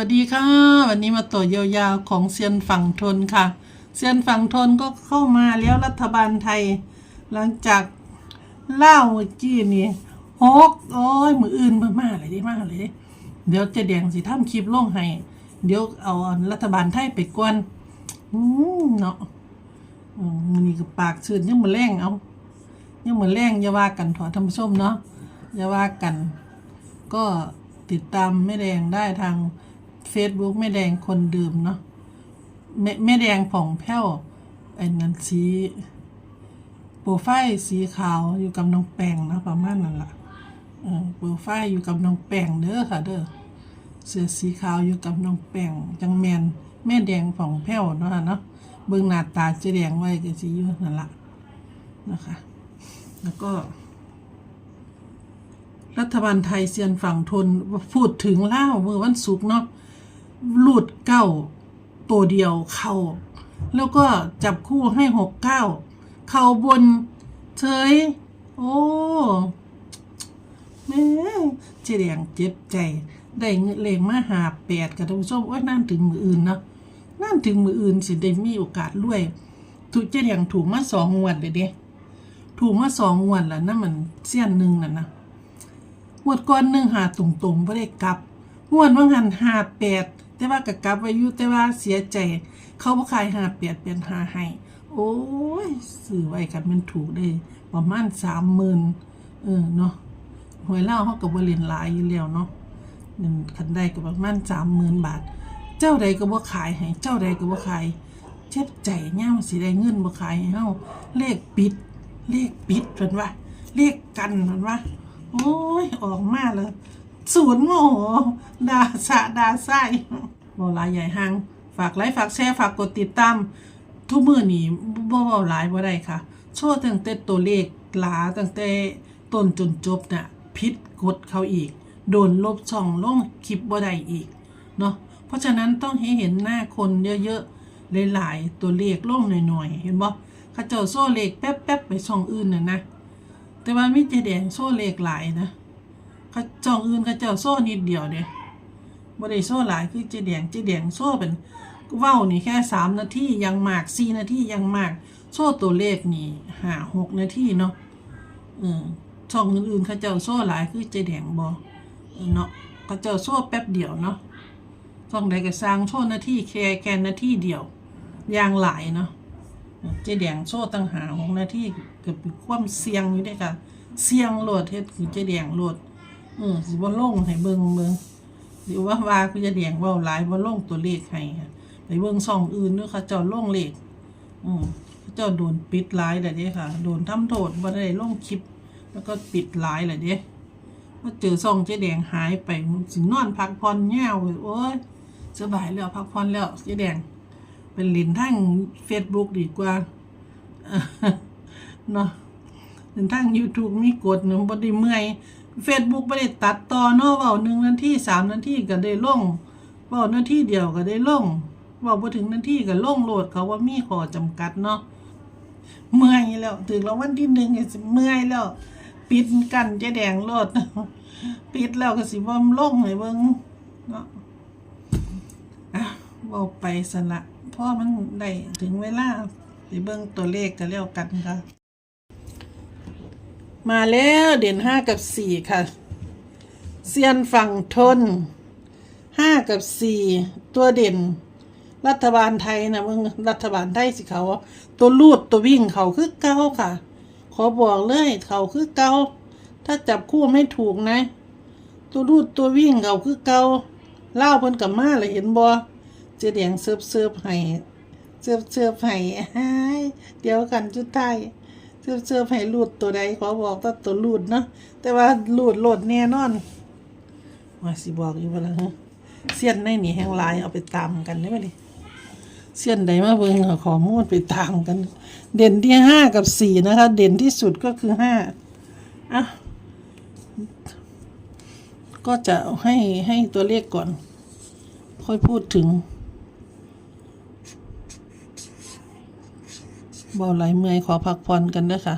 สวัสดีค่ะ วันนี้มาต่อยาวๆของเซียนฝั่งทนค่ะ เซียนฝั่งทนก็เข้ามาแล้วรัฐบาลไทย หลังจากเล่าเมื่อกี้นี่ฮกโอ้ยมืออื่นมามาเลยดิมากเลยเดี๋ยวจะแดงสิทำคลิปลงให้ เดี๋ยวเอารัฐบาลไทยไปกวนอืมเนาะนี่ก็ปากชื้นยังมาแรงเอายังมาแรงอย่าว่ากันถอดทำส้ชมเนาะอย่าว่ากัน ก็ติดตามแม่แดงได้ทาง Facebook แม่แดงคนดื่มเนาะแม่แม่แดงผ่องแผ้วไอ้นั้นสีโปรไฟล์สีขาวอยู่กับน้องแป้งนะประมาณนั้นล่ะโปรไฟล์อยู่กับน้องแป้งเด้อค่ะเด้อเสื้อสีขาวอยู่กับน้องแป้งจังแมนแม่แดงผ่องแผ้วเนาะคะเนาะเบิ่งหน้าตาจะแดงไว้ก็สิอยู่นั่นล่ะนะคะ แล้วก็ รัฐบาลไทยเซียนฝั่งทนพูดถึงเล่าเมื่อวันศุกร์เนาะ หลุดเก้าตัวเดียวเข้า แล้วก็จับคู่ให้หกเก้าเข้าบนเฉยโอ้แม่เจแดงเจ็บใจ ได้เงินเลงมาหาแปดกับท่านผู้ชมว่านั่นถึงมืออื่นเนาะนั่นถึงมืออื่นสิได้มีโอกาสรวยถูกเจแดงถูกมาสองงวดเลยเด้ถูกมาสองงวดแล้วนั่นมันเสี้ยนหนึ่งน่ะนะงวดก่อนหนึ่งหาตรงๆไม่ได้กลับ งวดว่างหันหาแปดแต่ว่ากะกลับไว้อยู่แต่ว่าเสียใจ เขาบ่ขายหาแปดเป็นหาให้โอ้ยซื้อไว้กันมันถูกได้ประมาณสามหมื่นเออเนาะหวยเล่าเขากับบริเวณหลายอยู่แล้วเนาะนั่นคันได้ก็ประมาณสามหมื่นบาท เจ้าใดก็บ่ขายให้เจ้าใดก็บ่ขายเจ็บใจเง่าสิได้เงินบ่ขายให้เฮาเลขปิด เลขปิดเพิ่นว่าเลขกันเพิ่นว่าโอ้ยออกมาเลย ศูนย์โมโหดาสะดาไส้บอลายใหญ่ห้างฝากไลค์ฝากแชร์ฝากกดติดตามทุกมือนี่บ่เบาหลายบ่ได้ค่ะ โชว์ตั้งแต่ตัวเลขหลาตั้งแต่ต้นจนจบน่ะพิษกดเขาอีก โดนลบช่องลงคลิปบ่ได้อีกเนาะเพราะฉะนั้นต้องให้เห็นหน้าคนเยอะๆหลายๆตัวเลขลงหน่อยๆเห็นบ่เขาเจ้าโซ่เลขแป๊บๆไปช่องอื่นน่ะนะแต่ว่ามิเจแดงโซ่เลขหลายนะ เขาจองอื่นเขาเจ้าโซ่นิดเดียวเด้บ่ได้โซ่หลายคือเจแดงเจแดงโซ่เป็นเว้านี่แค่สามนาทียังมากสี่นาทียังมาก โซ่ตัวเลขนี่ห้าหกนาทีเนาะเออช่องอื่นๆเขาเจ้าโซ่หลายคือเจแดงบอเนาะเขาเจ้าโซ่แป๊บเดียวเนาะช่องใดก็สร้างโซ่นาทีแค่แค่นาทีเดียวยางหลายเนาะเจ๊แดงโซ่ตั้งหาหกนาทีเกือบความเสี่ยงอยู่ด้อค่ะเสี่ยงโหลดเฮ็ดคือเจ๊แดงโหลด เออสิบ่ลงให้เบิ่งเบิ่งหรือว่าว่าคือเจ๊แดงเว้าหลายบ่ลงตัวเลขให้ค่ะไปเบิ่งช่องอื่นด้อค่ะเจ้าลงเลขอืมเจ้าโดนปิดหลายแล้วเด้ค่ะ โดนทำโทษบ่ได้ลงคลิป แล้วก็ปิดหลายแล้วเด้ว่าเจอช่องเจ๊แดงหายไปสินอนพักผ่อนแย่วโอ้ยสบายแล้วพักผ่อนแล้วเจ๊แดง เป็นลินทั้ง Facebook ดีกว่าเนาะลินทั้ง YouTube มีกดหนึ่งบ่ได้เมื่อย Facebook บ่ได้ตัดต่อเนาะเว้าหนึ่งนาทีสามนาทีก็ได้ลงเว้านาทีเดียวก็ได้ลงเว้าบ่ถึงนาทีก็ลงโหลดเขาว่ามีข้อจำกัดเนาะเมื่อยแล้วถึงรางวัลที่หนึ่งก็สิเมื่อยแล้ว ปิดกันเจะแดงโลด ปิดแล้วก็สิบ่ลงให้เบิ่งเนาะอะบอกไปสละเพราะมันได้ถึงเวลาไปเบิ่งตัวเลขกันแล้วกันค่ะ มาแล้วเด่นห้ากับสี่ค่ะ เซียนฝั่งทนห้ากับสี่ตัวเด่น รัฐบาลไทยนะมึงรัฐบาลไทยสิเขาตัวลูดตัววิ่งเขาคือเก้าค่ะ ขอบอกเลยเขาคือเก้าถ้าจับคู่ไม่ถูกนะ ตัวรูดตัววิ่งเขาคือเกาเล่าเพิ่นกับมาเลยเห็นบ่เจเดียงเสิร์ฟเสิร์ฟให้เสิร์ฟเสิร์ฟให้อ้ายเดี๋ยวกันจุดท้าย เสิร์ฟเสิร์ฟให้รูดตัวใดขอบอกว่าตัวรูดเนาะแต่ว่ารูดโหลดแน่นอนว่าสิบอกอยู่ว่าละเสี้ยนในนี่แห่งลายเอาไปตามกันได้ไหมดิเสี้ยนใดมาเบิ่งเอขอมูลไปตามกัน เด่นที่ห้ากับสี่นะคะ เด่นที่สุดก็คือห้าอะก็จะให้ให้ตัวเลขก่อน ค่อยพูดถึง เบาไหลเมื่อยขอพักผ่อนกันด้คะ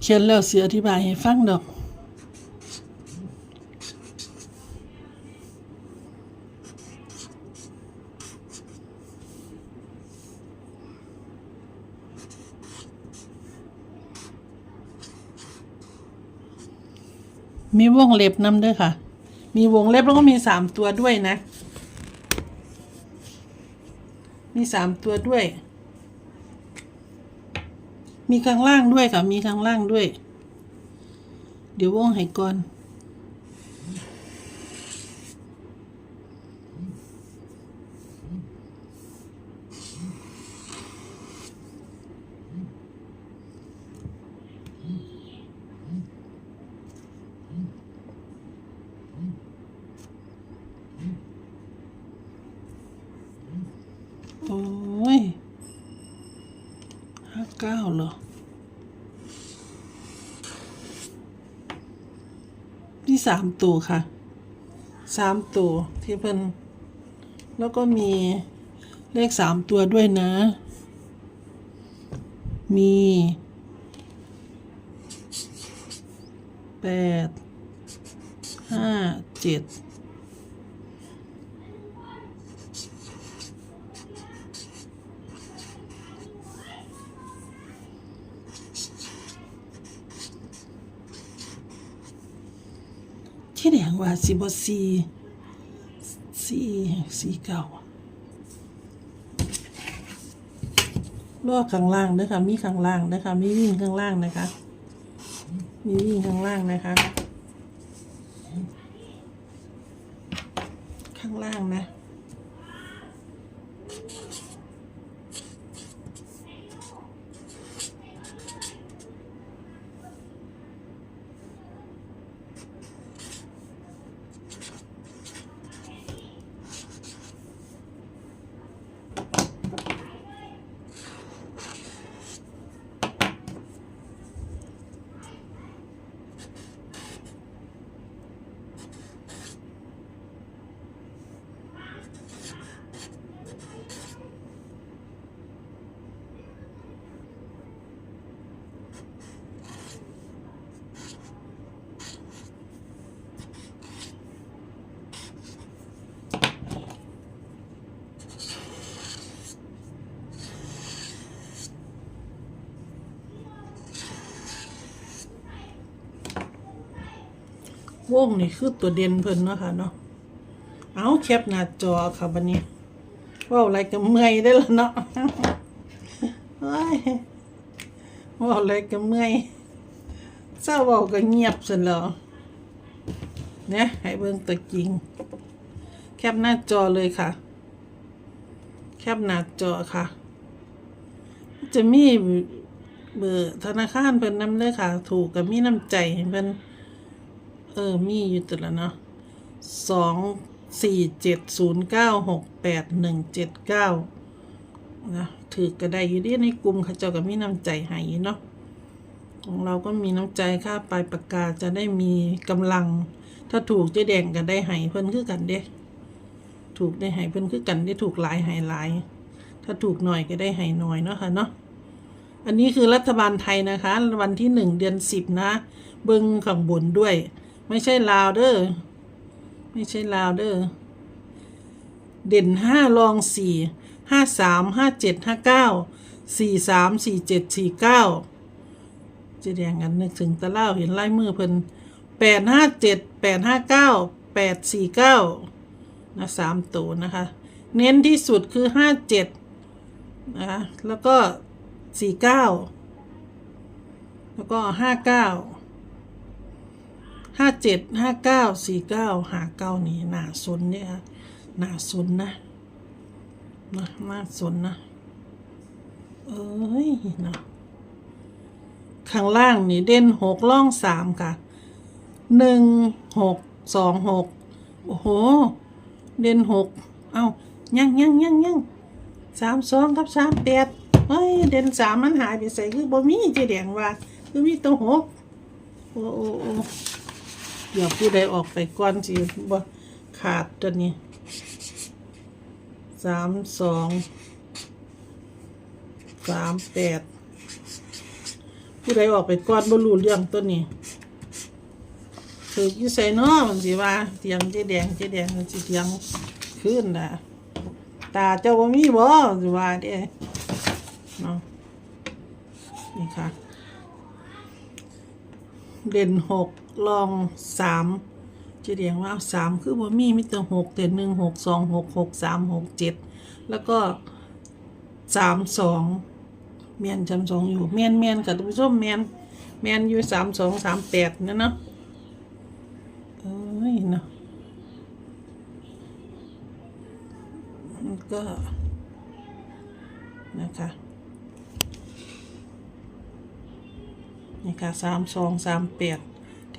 เขียนแล้วเสียอธิบายให้ฟังดอก มีวงเล็บนำด้วยค่ะ มีวงเล็บแล้วก็มีสามตัวด้วยนะ มีสามตัวด้วย มีข้างล่างด้วยค่ะ มีข้างล่างด้วย เดี๋ยววงให้ก่อน โอ้ยห้า เก้าเหรอนี่สามตัวค่ะสามตัวที่เพิ่นแล้วก็มีเลขสามตัวด้วยนะ มีแปดห้าเจ็ด ว่าสิบสี่สี่สี่เก้ารอข้างล่างนะคะมีข้างล่างนะคะมีวิ่งข้างล่างนะคะ มีวิ่งข้างล่างนะคะ ข้างล่างนะ วงนี่คือตัวเด่นเพิ่นเนาะค่ะเนาะเอาแคปหน้าจอค่ะบันนี้ว่าอะไรก็เมื่อยได้แล้วเนาะว่าอะไรก็เมื่อยเศร้าเว้าก็เงียบซะแล้วเนี่ยให้เบิ่งตัวจริง แคปหน้าจอเลยค่ะ แคปหน้าจอค่ะ จะมีเบอร์ธนาคารเพิ่นนำเลยค่ะ ถูกกับมีน้ำใจเพิ่น ออ มีอยู่ตัวละเนาะสองสี่เจ็ดศูนย์เก้าหกแปดหนึ่งเจ็ดเก้านะถือก็ไดอยู่ดีในกลุ่มขาเจ้าก็มีน้ำใจให้อยู่เนาะของเราก็มีน้ำใจค่าปลายปากกาจะได้มีกำลัง ถ้าถูกเจ๊แดงก็ได้ให้เพิ่นคือกันเด้ถูกได้ให้เพิ่นคือกันได้ถูกหลายให้หลาย ถ้าถูกหน่อยก็ได้ให้หน่อยเนาะค่ะเนาะอันนี้คือรัฐบาลไทยนะคะวันที่หนึ่งเดือนสิบนะ เบิ้งข้างบนด้วย ไม่ใช่ลาวเด้อไม่ใช่ลาวเด้อเด่นห้ารองสี่ห้าสามห้าเจ็ดห้าเก้าสี่สามสี่เจ็ดสี่เก้าจะแดงกันนึกถึงตะเล่าเห็นลายมือเพิ่นแปดห้าเจ็ดแปดห้าเก้าแปดสี่เก้านะสามตัวนะคะ เน้นที่สุดคือห้าเจ็ดนะคะแล้วก็สี่เก้าแล้วก็ห้าเก้า ห้าเจ็ดห้าเก้าสี่เก้าหาเก้านี่หนาสนเนี่ยหนาสนนะนะน่าสนนะ เอ้ยนะข้างล่างนี่เด่นหกล่องสามค่ะหนึ่งหกสองหกโอ้โห เด่นหกเอ้ายังยังยังยังสามสองกับสามแปดเฮ้ยเด่นสามมันหายไปใส่คือบ่มีเจแดงว่าคือมีตัวหกโอ้โอ้โอ้ เดี๋ยวผู้ใดออกไปก่อนสิบ่ขาดตัวนี้สามสองสามแปดผู้ใดออกไปก่อนบ่รู้เรื่องตัวนี้ถือยู่ใส่เนาะมันสิว่าเตียงเจ๊แดงเจ๊แดงมันสิเตียงขึ้นนะตาเจ้าบ่มีบ่สิว่าเด้เนาะนี่ค่ะเด่นหก รองสามจะเจ๊แดงว่าสามคือบ่มีมีแต่หกแต่หนึ่งหกสองหกหกสามหกเจ็ดแล้วก็สามสองเมียนจำสองอยู่เมียนเมียนกับท่านผู้ชมเมียนเมียนอยู่สามสองสามแปดนั่นเนาะเอ้ยเนาะมันก็นะคะนี่ค่ะสามสองสามแปด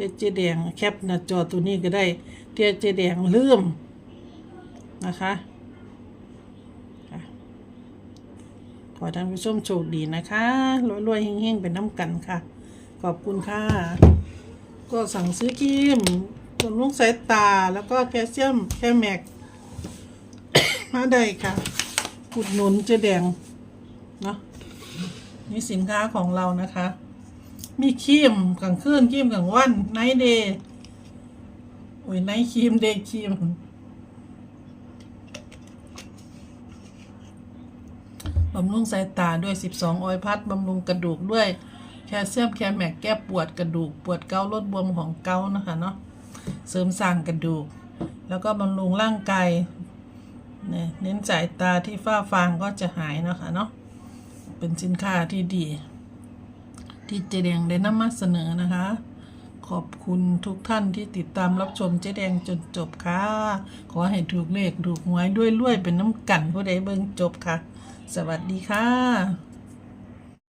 ทียเจแดงแคปหน้าจอตัวนี้ก็ได้ เทียเจแดงลืมนะคะขอท่านผู้ชมโชคดีนะคะรวยๆเฮงๆเป็นน้ำกันค่ะ ขอบคุณค่ะ ก็สั่งซื้อครีมบำรุงสายตาแล้วก็แคลเซียมแคลแม็กมาได้ค่ะอุดหนุนเจแดงเนาะนี่สินค้าของเรานะคะ มีครีมกลางคืนครีมกลางวันไนท์เดย์โอ้ยไนท์ครีมเดย์ครีมบำรุงสายตาด้วย 12 ออยพัดบำรุงกระดูกด้วยแคลเซียมแคลแมกแก้ปวดกระดูก ปวดเกาลดบวมของเกานะคะเนาะเสริมสร้างกระดูก แล้วก็บำรุงร่างกายเนี่ยเน้นสายตาที่ฝ้าฟางก็จะหายนะคะเนาะเป็นสินค้าที่ดี ที่เจแดงได้นำมาเสนอนะคะ ขอบคุณทุกท่านที่ติดตามรับชมเจ๊แดงจนจบค่ะ ขอให้ถูกเลขถูกหวยด้วยรวยเป็นน้ำกันผู้ใดเบิ่งจบค่ะ สวัสดีค่ะ